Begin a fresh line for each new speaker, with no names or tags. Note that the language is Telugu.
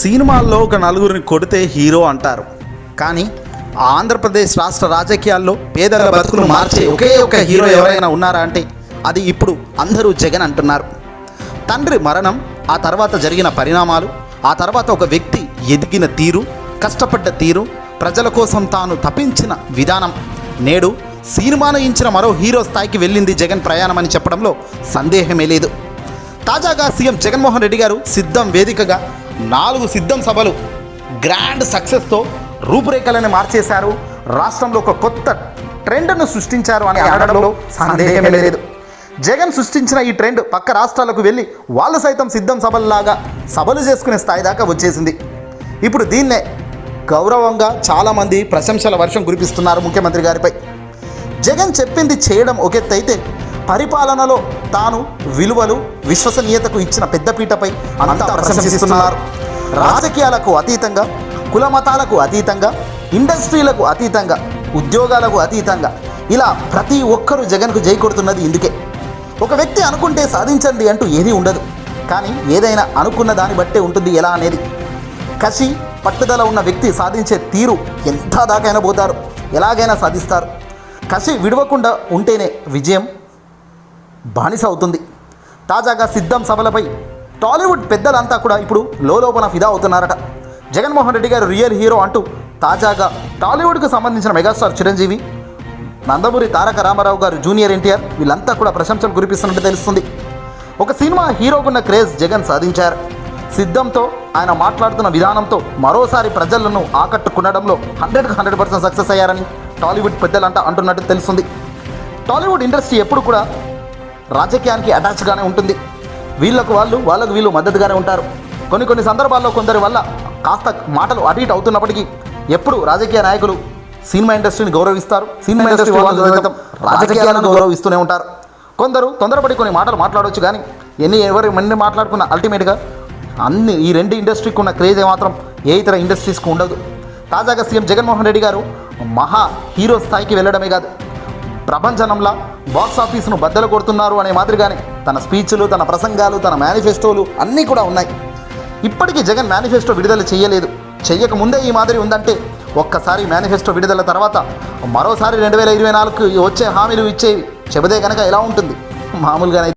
సినిమాల్లో ఒక నలుగురిని కొడితే హీరో అంటారు. కానీ ఆంధ్రప్రదేశ్ రాష్ట్ర రాజకీయాల్లో పేదల బతుకులు మార్చే ఒకే ఒక హీరో ఎవరైనా ఉన్నారా అంటే అది ఇప్పుడు అందరూ జగన్ అంటున్నారు. తండ్రి మరణం ఆ తర్వాత జరిగిన పరిణామాలు ఆ తర్వాత ఒక వ్యక్తి ఎదిగిన తీరు కష్టపడ్డ తీరు ప్రజల కోసం తాను తప్పించిన విధానం. నేడు సినిమాను ఇచ్చిన మరో హీరో స్థాయికి వెళ్ళింది జగన్ ప్రయాణం అని చెప్పడంలో సందేహమే లేదు. తాజాగా సీఎం జగన్మోహన్ రెడ్డి గారు సిద్ధం వేదికగా నాలుగు సిద్ధం సభలు గ్రాండ్ సక్సెస్తో రూపురేఖలను మార్చేశారు. రాష్ట్రంలో ఒక కొత్త ట్రెండ్ను సృష్టించారు అని అనడంలో సందేహమే లేదు. జగన్ సృష్టించిన ఈ ట్రెండ్ పక్క రాష్ట్రాలకు వెళ్ళి వాళ్ళు సైతం సిద్ధం సభల్లాగా సభలు చేసుకునే స్థాయి దాకా వచ్చేసింది. ఇప్పుడు దీన్నే గౌరవంగా చాలామంది ప్రశంసల వర్షం కురిపిస్తున్నారు ముఖ్యమంత్రి గారిపై. జగన్ చెప్పింది చేయడం ఒక ఎత్తు అయితే పరిపాలనలో తాను విలువలు విశ్వసనీయతకు ఇచ్చిన పెద్దపీటపై అంతా ప్రశంసిస్తున్నారు. రాజకీయాలకు అతీతంగా కుల మతాలకు అతీతంగా ఇండస్ట్రీలకు అతీతంగా ఉద్యోగాలకు అతీతంగా ఇలా ప్రతి ఒక్కరూ జగన్కు జై కొడుతున్నది ఇందుకే. ఒక వ్యక్తి అనుకుంటే సాధించండి అంటూ ఏదీ ఉండదు. కానీ ఏదైనా అనుకున్న దాన్ని బట్టే ఉంటుంది ఎలా అనేది. కసి పట్టుదల ఉన్న వ్యక్తి సాధించే తీరు ఎంత దాకైనా పోతారు. ఎలాగైనా సాధిస్తారు. కసి విడవకుండా ఉంటేనే విజయం బానిస అవుతుంది. తాజాగా సిద్ధం సభలపై టాలీవుడ్ పెద్దలంతా కూడా ఇప్పుడు లోపల ఫిదా అవుతున్నారట. జగన్మోహన్ రెడ్డి గారు రియల్ హీరో అంటూ తాజాగా టాలీవుడ్కు సంబంధించిన మెగాస్టార్ చిరంజీవి నందమూరి తారక రామారావు గారు జూనియర్ ఎన్టీఆర్ వీళ్ళంతా కూడా ప్రశంసలు కురిపిస్తున్నట్టు తెలుస్తుంది. ఒక సినిమా హీరోకున్న క్రేజ్ జగన్ సాధించారు. సిద్ధంతో ఆయన మాట్లాడుతున్న విధానంతో మరోసారి ప్రజలను ఆకట్టుకునడంలో హండ్రెడ్కి హండ్రెడ్ పర్సెంట్ సక్సెస్ అయ్యారని టాలీవుడ్ పెద్దలంట అంటున్నట్టు తెలుస్తుంది. టాలీవుడ్ ఇండస్ట్రీ ఎప్పుడు కూడా రాజకీయానికి అటాచ్గానే ఉంటుంది. వీళ్ళకు వాళ్ళు వాళ్ళకు వీళ్ళు మద్దతుగానే ఉంటారు. కొన్ని కొన్ని సందర్భాల్లో కొందరి వల్ల కాస్త మాటలు అటు ఇటు అవుతున్నప్పటికీ ఎప్పుడు రాజకీయ నాయకులు సినిమా ఇండస్ట్రీని గౌరవిస్తారు. సినిమా ఇండస్ట్రీ వాళ్ళు రాజకీయాలను గౌరవిస్తూనే ఉంటారు. కొందరు తొందరపడి కొన్ని మాటలు మాట్లాడవచ్చు కానీ ఎన్ని ఎవరు ఎన్ని మాట్లాడుకున్న అల్టిమేట్గా అన్ని ఈ రెండు ఇండస్ట్రీకి ఉన్న క్రేజ్ మాత్రం ఏ ఇతర ఇండస్ట్రీస్కి ఉండదు. తాజాగా సీఎం జగన్మోహన్ రెడ్డి గారు మహా హీరో స్థాయికి వెళ్ళడమే కాదు. ప్రపంచనంలా బాక్స్ ఆఫీస్ను బద్దలు కొడుతున్నారు అనే మాదిరిగానే తన స్పీచ్లు తన ప్రసంగాలు తన మేనిఫెస్టోలు అన్నీ కూడా ఉన్నాయి. ఇప్పటికీ జగన్ మేనిఫెస్టో విడుదల చేయలేదు. చెయ్యకముందే ఈ మాదిరి ఉందంటే ఒక్కసారి మేనిఫెస్టో విడుదల తర్వాత మరోసారి రెండు వేల ఇరవై నాలుగుకి వచ్చే హామీలు ఇచ్చేవి. చెబితే కనుక ఎలా ఉంటుంది? మామూలుగానే